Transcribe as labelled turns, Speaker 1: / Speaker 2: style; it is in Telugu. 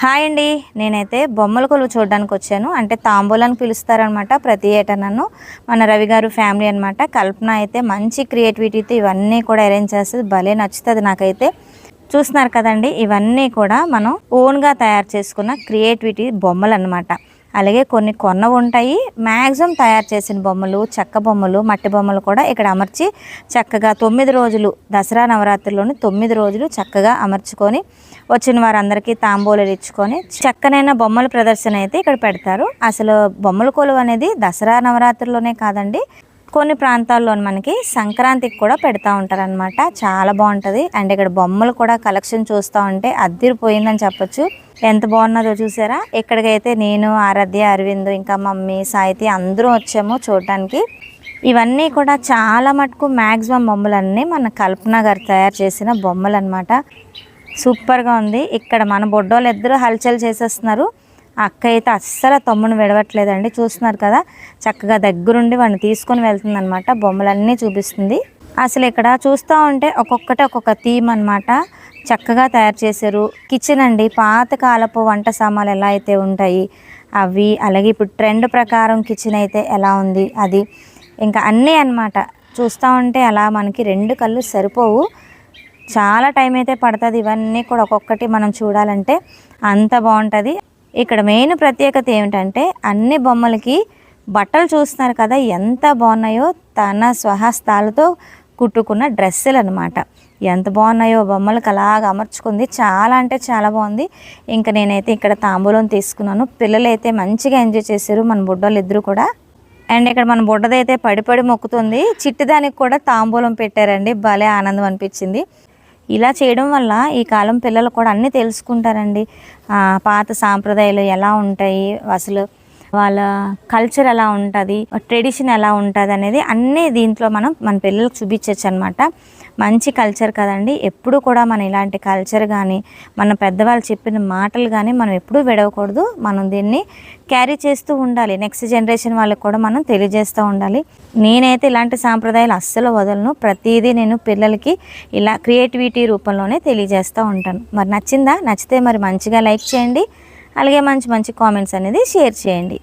Speaker 1: హాయ్ అండి. నేనైతే బొమ్మల కొలువు చూడడానికి వచ్చాను. అంటే తాంబూలాన్ని పిలుస్తారనమాట ప్రతి ఏటా నన్ను. మన రవి గారు ఫ్యామిలీ అనమాట కల్పన అయితే మంచి క్రియేటివిటీతో ఇవన్నీ కూడా అరేంజ్ చేస్తుంది. భలే నచ్చుతుంది నాకైతే. చూస్తున్నారు కదండి ఇవన్నీ కూడా మనం ఓన్గా తయారు చేసుకున్న క్రియేటివిటీ బొమ్మలు అనమాట అలాగే కొన్ని కొన్న ఉంటాయి. మ్యాక్సిమం తయారు చేసిన బొమ్మలు చెక్క బొమ్మలు మట్టి బొమ్మలు కూడా ఇక్కడ అమర్చి చక్కగా తొమ్మిది రోజులు దసరా నవరాత్రిలోని తొమ్మిది రోజులు చక్కగా అమర్చుకొని వచ్చిన వారందరికీ తాంబూలు ఇచ్చుకొని చక్కనైన బొమ్మల ప్రదర్శన అయితే ఇక్కడ పెడతారు. అసలు బొమ్మల కొలువు అనేది దసరా నవరాత్రిలోనే కాదండి. కొన్ని ప్రాంతాల్లో మనకి సంక్రాంతికి కూడా పెడతా ఉంటారనమాట చాలా బాగుంటుంది. అండ్ ఇక్కడ బొమ్మలు కూడా కలెక్షన్ చూస్తూ ఉంటే అద్దరిపోయిందని చెప్పొచ్చు. ఎంత బాగున్నదో చూసారా? ఇక్కడికైతే నేను ఆరాధ్య అరవింద్ ఇంకా మమ్మీ సాయితి అందరూ వచ్చాము చూడటానికి ఇవన్నీ కూడా చాలా మటుకు మ్యాక్సిమం బొమ్మలన్నీ మన కల్పన గారు తయారు చేసిన బొమ్మలు అనమాట సూపర్గా ఉంది. ఇక్కడ మన బొడ్డోళ్ళు ఇద్దరు హల్చల్ చేసేస్తున్నారు. అక్క అయితే అస్సలు తమ్ముని విడవట్లేదండి. చూస్తున్నారు కదా చక్కగా దగ్గరుండి వాడిని తీసుకొని వెళ్తుంది అనమాట బొమ్మలన్నీ చూపిస్తుంది. అసలు ఇక్కడ చూస్తూ ఉంటే ఒక్కొక్కటి ఒక్కొక్క థీమ్ అనమాట చక్కగా తయారు చేశారు. కిచెన్ అండి పాతకాలపు వంట సామాన్లు ఎలా అయితే ఉంటాయి అవి అలాగే ఇప్పుడు ట్రెండ్ ప్రకారం కిచెన్ అయితే ఎలా ఉంది అది ఇంకా అన్నీ అనమాట చూస్తూ ఉంటే అలా మనకి రెండు కళ్ళు సరిపోవు. చాలా టైం అయితే పడుతుంది. ఇవన్నీ కూడా ఒక్కొక్కటి మనం చూడాలంటే అంత బాగుంటుంది. ఇక్కడ మెయిన్ ప్రత్యేకత ఏమిటంటే అన్ని బొమ్మలకి బట్టలు చూస్తున్నారు కదా ఎంత బాగున్నాయో తన స్వహస్తాలతో కుట్టుకున్న డ్రెస్సులు అనమాట ఎంత బాగున్నాయో బొమ్మలకు అలాగ అమర్చుకుంది. చాలా అంటే చాలా బాగుంది. ఇంకా నేనైతే ఇక్కడ తాంబూలం తీసుకున్నాను. పిల్లలు అయితే మంచిగా ఎంజాయ్ చేశారు మన బుడ్డోళ్ళు ఇద్దరు కూడా. అండ్ ఇక్కడ మన బుడ్డదైతే పడిపడి మొక్కుతుంది. చిట్టిదానికి కూడా తాంబూలం పెట్టారండి. భలే ఆనందం అనిపించింది. ఇలా చేయడం వల్ల ఈ కాలం పిల్లలు కూడా అన్నీ తెలుసుకుంటారండి. పాత సాంప్రదాయాలు ఎలా ఉంటాయి అసలు వాళ్ళ కల్చర్ ఎలా ఉంటుంది ట్రెడిషన్ ఎలా ఉంటుంది అనేది అన్నీ దీంట్లో మనం మన పిల్లలకు చూపించవచ్చు అనమాట మంచి కల్చర్ కదండి. ఎప్పుడు కూడా మనం ఇలాంటి కల్చర్ కానీ మన పెద్దవాళ్ళు చెప్పిన మాటలు కానీ మనం ఎప్పుడూ విడవకూడదు. మనం దీన్ని క్యారీ చేస్తూ ఉండాలి. నెక్స్ట్ జనరేషన్ వాళ్ళకి కూడా మనం తెలియజేస్తూ ఉండాలి. నేనైతే ఇలాంటి సాంప్రదాయాలు అస్సలు వదలను. ప్రతిదీ నేను పిల్లలకి ఇలా క్రియేటివిటీ రూపంలోనే తెలియజేస్తూ ఉంటాను. మరి నచ్చిందా? నచ్చితే మరి మంచిగా లైక్ చేయండి. అలాగే మంచి మంచి కామెంట్స్ అనేది షేర్ చేయండి.